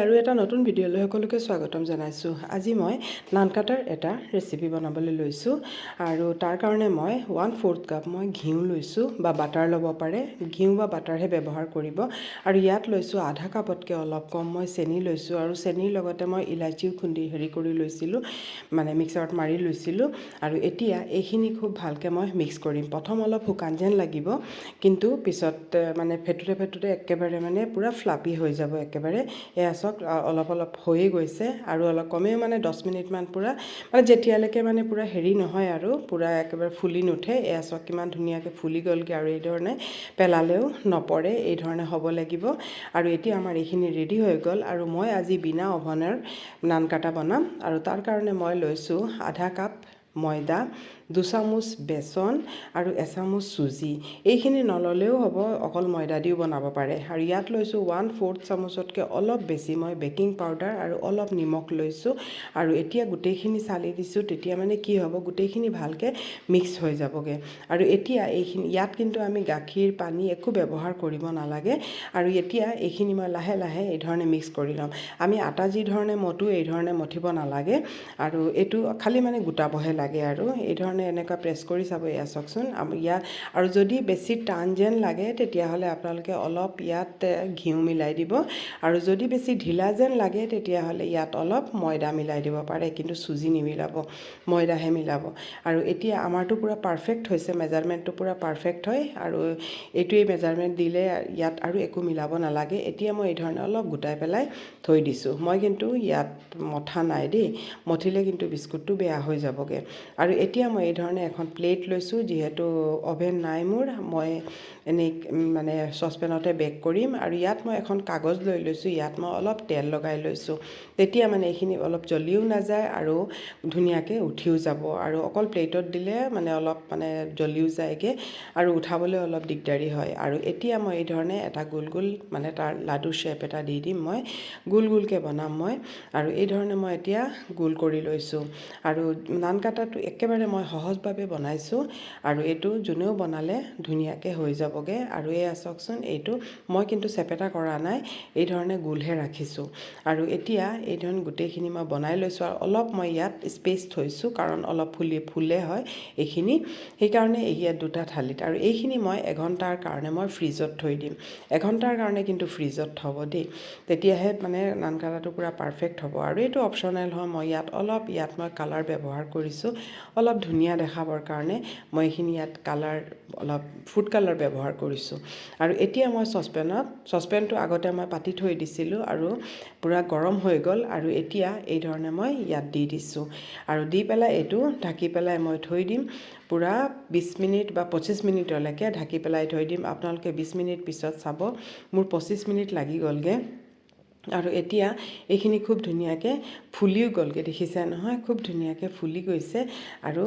আৰু এটা নতুন ভিডিঅ'লৈ সকলোকে স্বাগতম জনাইছোঁ। আজি মই নান কাটাৰ এটা ৰেচিপি বনাবলৈ লৈছোঁ আৰু তাৰ কাৰণে মই ওৱান ফ'ৰ্থ কাপ মই ঘিউ লৈছোঁ বা বাটাৰ ল'ব পাৰে। ঘিউ বা বাটাৰহে ব্যৱহাৰ কৰিব। আৰু ইয়াত লৈছোঁ আধা কাপতকৈ অলপ কম মই চেনি লৈছোঁ আৰু চেনিৰ লগতে মই ইলাচিও খুন্দি হেৰি কৰি লৈছিলোঁ মানে মিক্সাৰত মাৰি লৈছিলোঁ। আৰু এতিয়া এইখিনি খুব ভালকৈ মই মিক্স কৰিম। প্ৰথম অলপ শুকান যেন লাগিব কিন্তু পিছত মানে ফেটোতে ফেটোতে একেবাৰে মানে পূৰা ফ্লাপি হৈ যাব একেবাৰে। এয়া চাওক অলপ অলপ হৈয়ে গৈছে আৰু অলপ কমেও মানে দহ মিনিটমান পূৰা মানে যেতিয়ালৈকে মানে পূৰা হেৰি নহয় আৰু, পূৰা একেবাৰে ফুলি নুঠে এয়া চাওক কিমান ধুনীয়াকৈ ফুলি গ'লগৈ আৰু এইধৰণে পেলালেও নপৰে এইধৰণে হ'ব লাগিব। আৰু এতিয়া আমাৰ এইখিনি ৰেডি হৈ গ'ল আৰু মই আজি বিনা অভনৰ নান কাটা বনাম আৰু তাৰ কাৰণে মই লৈছোঁ আধা কাপ ময়দা দুচামুচ বেচন আৰু এচামুচ চুজি। এইখিনি নল'লেও হ'ব অকল ময়দা দিও বনাব পাৰে। আৰু ইয়াত লৈছোঁ ওৱান ফ'ৰ্থ চামুচতকৈ অলপ বেছি মই বেকিং পাউডাৰ আৰু অলপ নিমখ লৈছোঁ। আৰু এতিয়া গোটেইখিনি চালি দিছোঁ তেতিয়া মানে কি হ'ব গোটেইখিনি ভালকৈ মিক্স হৈ যাবগৈ। আৰু এতিয়া এইখিনি ইয়াত কিন্তু আমি গাখীৰ পানী একো ব্যৱহাৰ কৰিব নালাগে। আৰু এতিয়া এইখিনি মই লাহে লাহে এই ধৰণে মিক্স কৰি ল'ম। আমি আটা যি ধৰণে মতো এই ধৰণে মঠিব নালাগে। আৰু এইটো খালী মানে গোটাবহে লাগে। আৰু। এই ধৰণে এনেকুৱা প্ৰেছ কৰি চাব এয়া চাওকচোন। ইয়াত আৰু যদি বেছি টান যেন লাগে তেতিয়াহ'লে আপোনালোকে অলপ ইয়াত ঘিউ মিলাই দিব। আৰু যদি বেছি ঢিলা যেন লাগে তেতিয়াহ'লে ইয়াত অলপ ময়দা মিলাই দিব পাৰে কিন্তু চুজি নিমিলাব ময়দাহে মিলাব। আৰু এতিয়া আমাৰতো পূৰা পাৰফেক্ট হৈছে মেজাৰমেণ্টটো পূৰা পাৰফেক্ট হয় আৰু এইটোৱেই মেজাৰমেণ্ট দিলে ইয়াত আৰু একো মিলাব নালাগে। এতিয়া মই এই ধৰণে অলপ গোটাই পেলাই থৈ দিছোঁ। মই কিন্তু ইয়াত মঠা নাই দেই। মঠিলে কিন্তু বিস্কুটটো বেয়া হৈ যাবগৈ। আৰু এতিয়া মই এই ধৰণে এখন প্লেট লৈছোঁ যিহেতু অ'ভেন নাই মোৰ। মই এনেই মানে চচপেনতে বেক কৰিম আৰু ইয়াত মই এখন কাগজ লৈ লৈছোঁ ইয়াত মই অলপ তেল লগাই লৈছোঁ। তেতিয়া মানে এইখিনি অলপ জ্বলিও নাযায় আৰু ধুনীয়াকৈ উঠিও যাব। আৰু অকল প্লেটত দিলে মানে অলপ মানে জ্বলিও যায়গৈ আৰু উঠাবলৈ অলপ দিগদাৰী হয়। আৰু এতিয়া মই এই ধৰণে এটা গোল গোল মানে তাৰ লাডু শ্বেপ এটা দি দিম মই গোল গোলকৈ বনাম মই। আৰু এই ধৰণে মই এতিয়া গোল কৰি লৈছোঁ। আৰু নান কাটাটো একেবাৰে মই সহজভাৱে বনাইছোঁ আৰু এইটো যোনেও বনালে ধুনীয়াকৈ হৈ যাবগৈ। আৰু এয়া চাওকচোন এইটো মই কিন্তু চেপেটা কৰা নাই এই ধৰণে গোলহে ৰাখিছোঁ। আৰু এতিয়া এই ধৰণে গোটেইখিনি মই বনাই লৈছোঁ আৰু অলপ মই ইয়াত স্পেচ থৈছোঁ কাৰণ অলপ ফুলি ফুলে হয় এইখিনি। সেইকাৰণে ইয়াত দুটা থালিত। আৰু এইখিনি মই এঘণ্টাৰ কাৰণে মই ফ্ৰিজত থৈ দিম। এঘণ্টাৰ কাৰণে কিন্তু ফ্ৰিজত থ'ব দেই। তেতিয়াহে মানে নান কাটাটো পূৰা পাৰফেক্ট হ'ব। আৰু এইটো অপশ্যনেল হয় মই ইয়াত অলপ ইয়াত মই কালাৰ ব্যৱহাৰ কৰিছোঁ। অলপ ধুনীয়া দেখাবৰ কাৰণে মই এইখিনি ইয়াত কালাৰ অলপ ফুড কালাৰ ব্যৱহাৰ কৰিছোঁ। আৰু এতিয়া মই চচপেনত চচপেনটো আগতে মই পাতি থৈ দিছিলোঁ আৰু পূৰা গৰম হৈ গ'ল আৰু এতিয়া এই ধৰণে মই ইয়াত দি দিছোঁ। আৰু দি পেলাই এইটো ঢাকি পেলাই মই থৈ দিম। পূৰা বিছ মিনিট বা পঁচিছ মিনিটলৈকে ঢাকি পেলাই থৈ দিম। আপোনালোকে বিছ মিনিট পিছত চাব। মোৰ পঁচিছ মিনিট লাগি গ'লগৈ। আৰু এতিয়া এইখিনি খুব ধুনীয়াকৈ ফুলিও গ'লগৈ, দেখিছে নহয়? খুব ধুনীয়াকৈ ফুলি গৈছে আৰু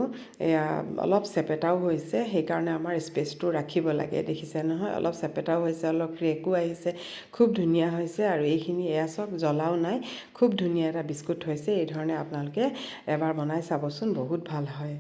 অলপ চেপেটাও হৈছে, সেইকাৰণে আমাৰ স্পেচটো ৰাখিব লাগে, দেখিছে নহয়? অলপ চেপেটাও হৈছে, অলপ ক্ৰেকো আহিছে, খুব ধুনীয়া হৈছে আৰু এইখিনি এয়া চাওক জ্বলাও নাই। খুব ধুনীয়া এটা বিস্কুট হৈছে, এই ধৰণে আপোনালোকে এবাৰ বনাই চাবচোন, বহুত ভালো হয়।